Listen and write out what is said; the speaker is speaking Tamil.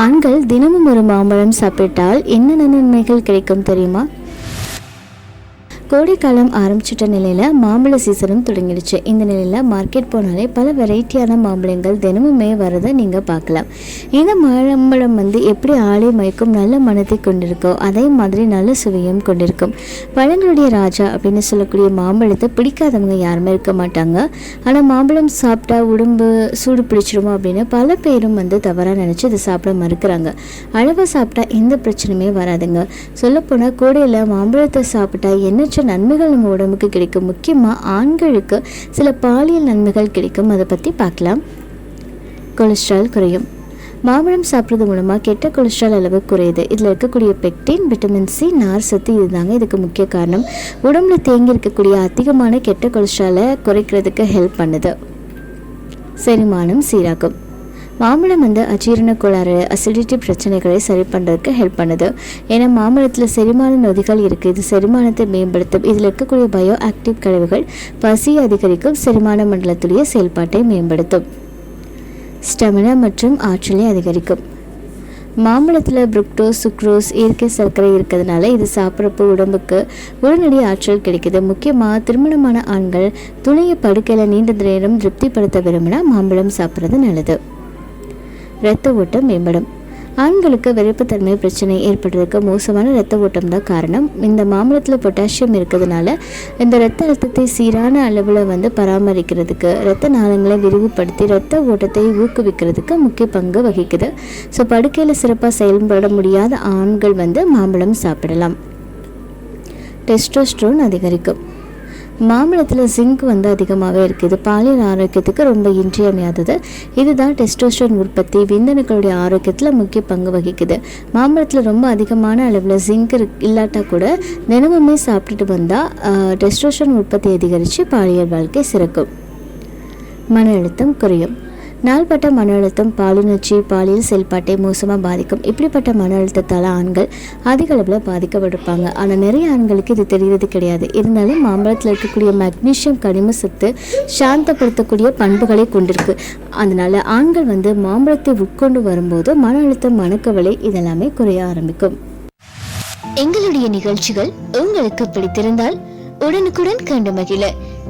ஆண்கள் தினமும் ஒரு மாம்பழம் சாப்பிட்டால் என்னென்ன நன்மைகள் கிடைக்கும் தெரியுமா? கோடைக்காலம் ஆரம்பிச்சிட்ட நிலையில் மாம்பழ சீசனும் தொடங்கிடுச்சு. இந்த நிலையில் மார்க்கெட் போனாலே பல வெரைட்டியான மாம்பழங்கள் தினமுமே வரதை நீங்கள் பார்க்கலாம். இந்த மாம்பழம் வந்து எப்படி ஆளை மயக்கும் நல்ல மனத்தை கொண்டிருக்கோ அதே மாதிரி நல்ல சுவையும் கொண்டிருக்கும். பழங்களுடைய ராஜா அப்படின்னு சொல்லக்கூடிய மாம்பழத்தை பிடிக்காதவங்க யாருமே இருக்க மாட்டாங்க. ஆனால் மாம்பழம் சாப்பிட்டா உடம்பு சூடு பிடிச்சிருமோ அப்படின்னு பல பேரும் வந்து தவறாக நினச்சி இதை சாப்பிட மறுக்கிறாங்க. அளவாக சாப்பிட்டா எந்த பிரச்சனையுமே வராதுங்க. சொல்லப்போனால் கோடையில் மாம்பழத்தை சாப்பிட்டா என்ன எண்ணற்ற நன்மைகள் நம்ம உடம்புக்கு கிடைக்கும். முக்கியமாக ஆண்களுக்கு சில பாலியல் நன்மைகள் கிடைக்கும். அதை பற்றி பார்க்கலாம். கொலஸ்ட்ரால் குறையும். மாம்பழம் சாப்பிட்றது மூலமாக கெட்ட கொலஸ்ட்ரால் அளவு குறையுது. இதில் இருக்கக்கூடிய பெக்டின் விட்டமின் சி நார் சத்து இதுதாங்க இதுக்கு முக்கிய காரணம். உடம்புல தேங்கி இருக்கக்கூடிய அதிகமான கெட்ட கொலஸ்ட்ராலை குறைக்கிறதுக்கு ஹெல்ப் பண்ணுது. செரிமானம் சீராகும் மாம்பழம் வந்து அஜீரண கோளாறு அசிடிட்டி பிரச்சனைகளை சரி பண்ணுறதுக்கு ஹெல்ப் பண்ணுது. ஏன்னா மாம்பழத்தில் செரிமான நொதிகள் இருக்குது இது செரிமானத்தை மேம்படுத்தும் இதில் இருக்கக்கூடிய பயோ ஆக்டிவ் கழிவுகள் பசி அதிகரிக்கும் செரிமான மண்டலத்துடைய செயல்பாட்டை மேம்படுத்தும். ஸ்டெமினா மற்றும் ஆற்றலை அதிகரிக்கும். மாம்பழத்தில் புருக்டோஸ் சுக்ரோஸ் இயற்கை சர்க்கரை இருக்கிறதுனால இது சாப்பிட்றப்போ உடம்புக்கு உடனடி ஆற்றல் கிடைக்குது. முக்கியமாக திருமணமான ஆண்கள் துணையை படுக்கையில் நீண்ட நேரம் திருப்திப்படுத்த விரும்பினா மாம்பழம் சாப்பிட்றது நல்லது. இரத்த ஓட்டம் மேம்படும். ஆண்களுக்கு விருப்பத்தன்மை பிரச்சனை ஏற்படுறதுக்கு மோசமான இரத்த ஓட்டம் தான் காரணம். இந்த மாம்பழத்தில் பொட்டாசியம் இருக்கிறதுனால இந்த இரத்த அழுத்தத்தை சீரான அளவில் வந்து பராமரிக்கிறதுக்கு இரத்த நாளங்களை விரிவுபடுத்தி இரத்த ஓட்டத்தை ஊக்குவிக்கிறதுக்கு முக்கிய பங்கு வகிக்குது. ஸோ படுக்கையில் சிறப்பாக செயல்பட முடியாத ஆண்கள் வந்து மாம்பழம் சாப்பிடலாம். டெஸ்டோஸ்ட்ரோன் அதிகரிக்கும். மாம்பழத்தில் ஜிங்க் வந்து அதிகமாகவே இருக்குது. பாலியல் ஆரோக்கியத்துக்கு ரொம்ப இன்றியமையாதது. இதுதான் டெஸ்டோஸ்டன் உற்பத்தி விந்தணுக்களுடைய ஆரோக்கியத்தில் முக்கிய பங்கு வகிக்குது. மாம்பழத்தில் ரொம்ப அதிகமான அளவில் ஜிங்க் இல்லாட்டா கூட தினமுமே சாப்பிட்டுட்டு வந்தால் டெஸ்டோஸ்டன் உற்பத்தி அதிகரித்து பாலியல் வாழ்க்கை சிறக்கும். மன அழுத்தம் குறையும். நாள்பட்ட மன அழுத்தம் பாலுணர்ச்சி பாலியல் செயல்பாட்டை மோசமாக பாதிக்கும். இப்படிப்பட்ட மன அழுத்தத்தால் ஆண்கள் அதிக அளவில் பாதிக்கப்பட்டிருப்பாங்க. ஆனால் நிறைய ஆண்களுக்கு இது தெரிகிறது கிடையாது. இருந்தாலும் மாம்பழத்தில் இருக்கக்கூடிய மக்னீசியம் கனிம சத்து சாந்தப்படுத்தக்கூடிய பண்புகளை கொண்டிருக்கு. அதனால் ஆண்கள் வந்து மாம்பழத்தை உட்கொண்டு வரும்போது மன அழுத்தம் மனக்கவலை இதெல்லாமே குறைய ஆரம்பிக்கும். எங்களுடைய நிகழ்ச்சிகள் உங்களுக்கு பிடித்திருந்தால் உடனுக்குடன் கண்டு மகிழ.